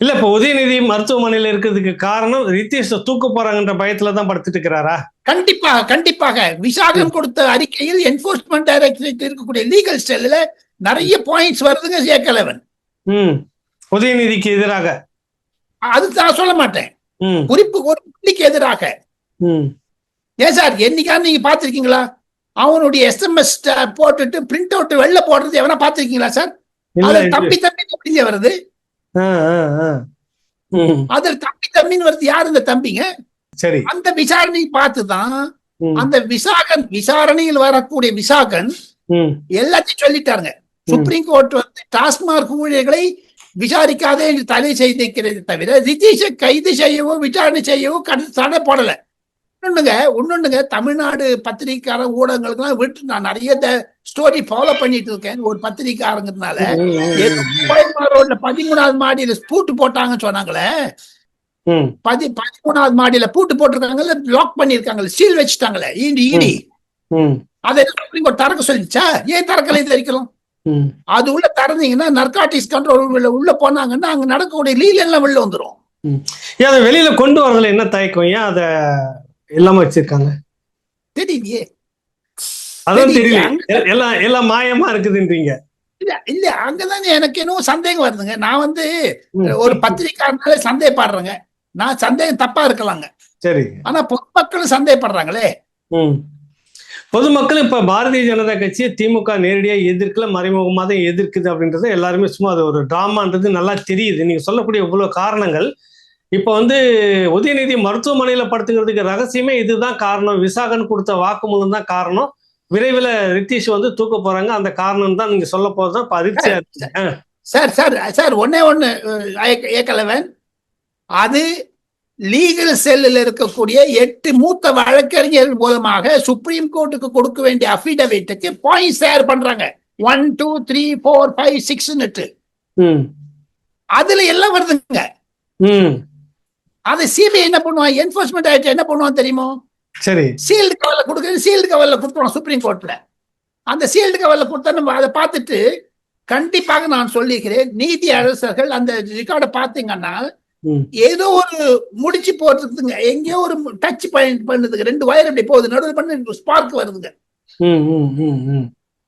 இல்ல இப்ப உதயநிதி மருத்துவமனையில இருக்கிறதுக்கு காரணம் ரித்தீஷ் தூக்க போறாங்கன்ற பயத்துல தான் படுத்துட்டு இருக்கிறாரா? கண்டிப்பாக கண்டிப்பாக. விசாகம் கொடுத்த அறிக்கையில் என்போர்ஸ்மெண்ட் டைரக்டரேட் இருக்கக்கூடிய லீகல் செல்ல நிறைய பாயிண்ட்ஸ் வருதுங்க ஏக்கலவன் ம். உதயநிதிக்கு எதிராக. அது நான் சொல்ல மாட்டேன். குறிப்பு ஒரு புள்ளிக்கு எதிராக. ஏன் சார் என்னைக்காவது நீங்க பாத்திருக்கீங்களா அவனுடைய எஸ்எம்எஸ் போட்டுட்டு பிரிண்ட் அவுட் வெளில போடுறது எவனா பாத்திருக்கீங்களா சார்? இது- தம்பி தம்பி எப்படிங்க வருது. அதுல தம்பி தம்பின்னு வருது. யாரு இந்த தம்பிங்க? சரி. அந்த விசாரணை பார்த்துதான் அந்த விசாகன் விசாரணையில் வரக்கூடிய விசாகன் எல்லாத்தையும் சொல்லிட்டாருங்க. சுப்ரீம் கோர்ட் வந்து டாஸ்மாக் ஊழியர்களை விசாரிக்காதே என்று தடை செய்திருக்கிறது தவிர ரிதீஷை கைது செய்யவோ விசாரணை செய்யவோ தடை போடல. இன்னொன்னுங்க இன்னொன்னுங்க தமிழ்நாடு பத்திரிகைக்கார ஊடகங்களுக்கெல்லாம் விட்டு நான் நிறைய ஸ்டோரி ஃபாலோ பண்ணிட்டு இருக்கேன். ஒரு கோயம்புத்தூர் ரோட்ல பதிமூணாவது மாடியில பூட்டு போட்டாங்கன்னு சொன்னாங்களே. பதி பதிமூணாவது மாடியில பூட்டு போட்டிருக்காங்கல்ல லாக் பண்ணிருக்காங்கல்ல சீல் வச்சுட்டாங்களே. ED ED. அதை திறக்க சொல்லிச்சா? ஏன் திறக்கலை இது வரைக்கும். அது உள்ள திறந்தீங்கன்னா நர்காட்டிக்ஸ் கண்ட்ரோல் உள்ள போனாங்கன்னா அங்க நடக்கக்கூடிய லீல் எல்லாம் வெளில வந்துரும். ஏன் அதை வெளியில கொண்டு வரதுல என்ன தயக்கம்? ஏன் அத இல்லாம வச்சிருக்காங்க. தெரியலையே அதான் தெரியல. எல்லாம் எல்லாம் மாயமா இருக்குதுன்றீங்க. இல்ல இல்ல அங்கதானே எனக்கு இன்னும் சந்தேகம் வருதுங்க. நான் வந்து. ஒரு பத்திரிக்காரனாலே சந்தேகப்படுறேங்க. நான் சந்தேகம் தப்பா இருக்கலாங்க. சரி. ஆனா பொதுமக்களும் சந்தேகப்படுறாங்களே. பொதுமக்கள் இப்ப பாரதிய ஜனதா கட்சியை திமுக நேரடியா எதிர்க்கல மறைமுகமா தான் எதிர்க்குது அப்படின்றது எல்லாருமே சும்மா அது ஒரு டிராமான்றது நல்லா தெரியுது. நீங்க சொல்லக்கூடிய இவ்வளவு காரணங்கள் இப்ப வந்து உதயநிதி மருத்துவமனையில படுத்துக்கிறதுக்கு ரகசியமே இதுதான் காரணம். விசாகன் கொடுத்த வாக்குமூலம் தான் காரணம். விரைவில் ரித்தீஷ் வந்து தூக்க போறாங்க. அந்த காரணம் தான் நீங்க சொல்ல அதிர்ச்சியா இருக்கு. ஆ, சார் சார் சார் ஒன்னே ஏக்க- ஏக்கலவன். அது லீகல் செல்லில் இருக்கக்கூடிய எட்டு மூத்த வழக்கறிஞர் மூலமாக சுப்ரீம் கோர்ட்டுக்கு கொடுக்க வேண்டிய அபிடவிட்டுக்கு பாயிண்ட் ஷேர் பண்றாங்க. One two three four five ம். அதுல எல்லாம் வருதுங்க. அதை சிபிஐ என்ன பண்ணுவான்? என்போர்ஸ்மெண்ட் ஆக்ட் என்ன பண்ணுவான் தெரியுமோ? சரி. சீல்டு கவர்ல கொடுக்குறது சீல்டு கவர்ல கொடுத்துருவோம் சுப்ரீம் கோர்ட்ல அந்த சீல்டு கவர்ல கொடுத்தா நம்ம அதை பார்த்துட்டு கண்டிப்பாக நான் சொல்லிக்கிறேன். நீதி அரசர்கள் அந்த ரெக்கார்டை பார்த்தீங்கன்னா ஏதோ ஒரு முடிச்சு போட்டுருக்குங்க எங்கேயோ ஒரு டச் பண்ணுதுங்க. ரெண்டு வயர் அப்படி போகுது. நடுவில் பண்ணி ஸ்பார்க் வருதுங்க.